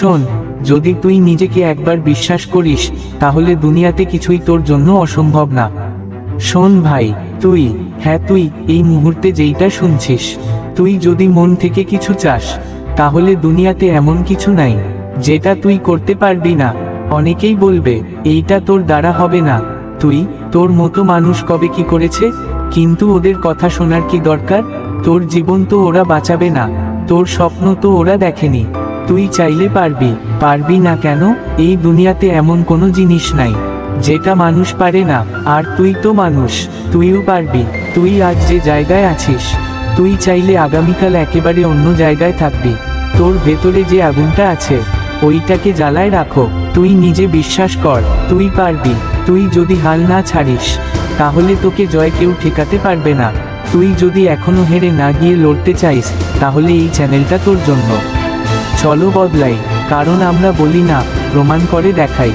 শোন, যদি তুই নিজেকে একবার বিশ্বাস করিস, তাহলে দুনিয়াতে কিছুই তোর জন্য অসম্ভব না। শোন ভাই, তুই হ্যাঁ তুই, এই মুহূর্তে যেইটা শুনছিস, তুই যদি মন থেকে কিছু চাস, তাহলে দুনিয়াতে এমন কিছু নাই, যেটা তুই করতে পারবি না। অনেকেই বলবে, এইটা তোর দ্বারা হবে না। তুই, তোর মতো মানুষ কবে কি করেছে? কিন্তু ওদের কথা শোনার কি দরকার? তোর জীবন তো ওরা বাঁচাবে না, তোর স্বপ্ন তো ওরা দেখেনি। তুই চাইলে পারবি পারবি না কেন? এই দুনিয়াতে এমন কোনো জিনিস নাই, যেটা মানুষ পারে না, আর তুই তো মানুষ, তুইও পারবি, তুই আজ যে জায়গায় আছিস, তুই চাইলে আগামীকাল একেবারে অন্য জায়গায় থাকবি, তোর ভেতরে যে আগুনটা আছে, ওইটাকে জ্বালায় রাখো, তুই নিজে বিশ্বাস কর, তুই পারবি, তুই যদি হাল না ছাড়িস, তাহলে তোকে জয় কেউ ঠেকাতে পারবে না, তুই যদি এখনও হেরে না গিয়ে লড়তে চাইস, তাহলে এই চ্যানেলটা তোর জন্য। চলো বদলাই কারণ আমরা বলি না প্রমাণ করে দেখাই।